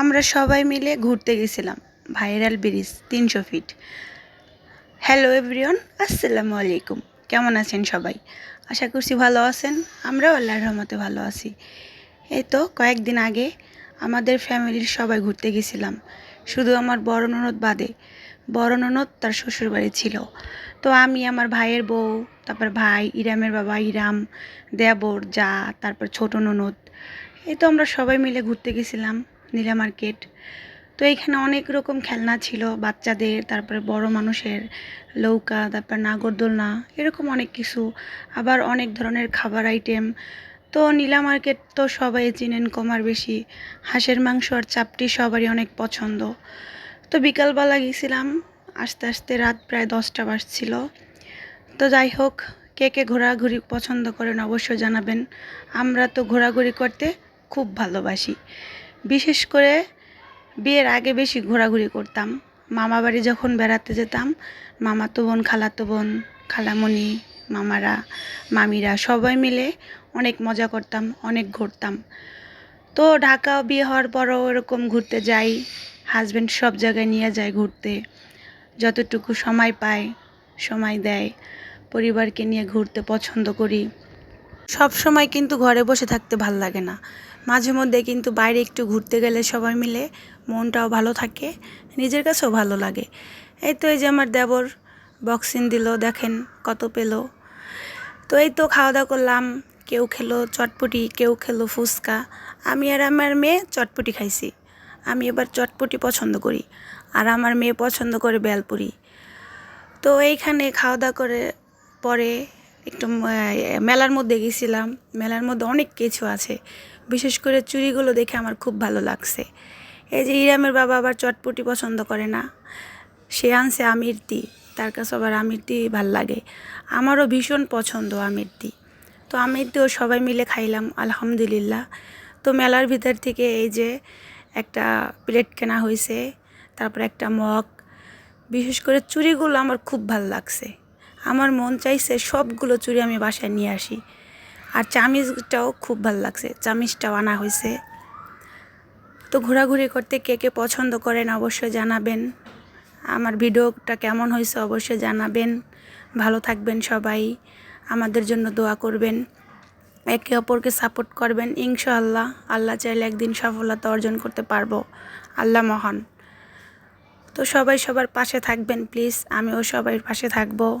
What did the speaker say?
আমরা সবাই মিলে ঘুরতে গেছিলাম, ভাইরাল ব্রিজ তিনশো ফিট। হ্যালো এভরিওয়ান আসসালামু আলাইকুম। কেমন আছেন সবাই? আশা করছি ভালো আছেন। আমরাও আল্লাহর রহমতে ভালো আছি। এই তো কয়েকদিন আগে আমাদের ফ্যামিলির সবাই ঘুরতে গেছিলাম। শুধু আমার বড় ননদ বাদে। বড় ননদ তার শ্বশুরবাড়ি ছিল। তো আমি, আমার ভাইয়ের বউ, তারপর ভাই, ইরামের বাবা, ইরাম, দেবর, যা, তারপর ছোট ননদ। এই তো আমরা সবাই মিলে ঘুরতে গেছিলাম। নীলা মার্কেট। তো এইখানে অনেক রকম খেলনা ছিল বাচ্চাদের, তারপরে বড় মানুষের নৌকা তারপর নাগরদোলনা, এরকম অনেক কিছু, আবার অনেক ধরনের খাবার আইটেম তো নীলা মার্কেট তো সবাই চিনেন কমার বেশি, হাঁসের মাংস আর চাপটি সবারই অনেক পছন্দ। তো বিকালবেলা গেছিলাম, আস্তে আস্তে রাত প্রায় দশটা বাজছিল। তো যাই হোক, কে কে ঘোরাঘুরি পছন্দ করেন অবশ্যই জানাবেন। আমরা তো ঘোরাঘুরি করতে খুব ভালোবাসি। বিশেষ করে বিয়ের আগে বেশি ঘোরাঘুরি করতাম। মামা বাড়ি যখন বেড়াতে যেতাম, মামাতো বোন, খালাতো বোন, খালামণি, মামারা, মামিরা সবাই মিলে অনেক মজা করতাম, অনেক ঘুরতাম। তো ঢাকা বিয়ে হওয়ার পরও এরকম ঘুরতে যাই হাজব্যান্ড সব জায়গায় নিয়ে যায় ঘুরতে। যতটুকু সময় পায়, সময় দেয়, পরিবারকে নিয়ে ঘুরতে পছন্দ করি। সব সময় কিন্তু ঘরে বসে থাকতে ভালো লাগে না। মাঝে মধ্যে কিন্তু বাইরে একটু ঘুরতে গেলে সবাই মিলে মনটাও ভালো থাকে, নিজের কাছেও ভালো লাগে। এই তো এই যে আমার দেবর বক্সিং দিল, দেখেন কত পেল। তো এই তো খাওয়া দাওয়া করলাম, কেউ খেলো চটপটি, কেউ খেলো ফুচকা। আমি আর আমার মেয়ে চটপটি খাইছি। আমি এবার চটপটি পছন্দ করি আর আমার মেয়ে পছন্দ করে বেলপুরি। তো এইখানে খাওয়া দাওয়া করে পরে একটু মেলার মধ্যে গেছিলাম। মেলার মধ্যে অনেক কিছু আছে। বিশেষ করে চুড়িগুলো দেখে আমার খুব ভালো লাগছে। এই যে ইরামের বাবা আবার চটপটি পছন্দ করে না। সে আনছে আমিরতি তার কাছে আবার আমিরতি ভালো লাগে। আমারও ভীষণ পছন্দ আমিরতি তো আমিরতিও সবাই মিলে খাইলাম, আলহামদুলিল্লাহ। তো মেলার ভিতর থেকে এই যে একটা প্লেট কেনা হয়েছে তারপর একটা মগ। বিশেষ করে চুড়িগুলো আমার খুব ভালো লাগছে। আমার মন চাইছে সবগুলো চুড়ি আমি বাসায় নিয়ে আসি। আর চামিজটাও খুব ভালো লাগছে, চামিজটাও আনা হয়েছে। তো ঘোরাঘুরি করতে কে কে পছন্দ করেন অবশ্যই জানাবেন। আমার ভিডিওটা কেমন হয়েছে অবশ্যই জানাবেন। ভালো থাকবেন সবাই, আমাদের জন্য দোয়া করবেন। একে অপরকে সাপোর্ট করবেন, ইনশাআল্লাহ। আল্লাহ চাইলে একদিন সফলতা অর্জন করতে পারব। আল্লাহ মহান। তো সবাই সবার পাশে থাকবেন, প্লিজ। আমিও সবাই পাশে থাকব।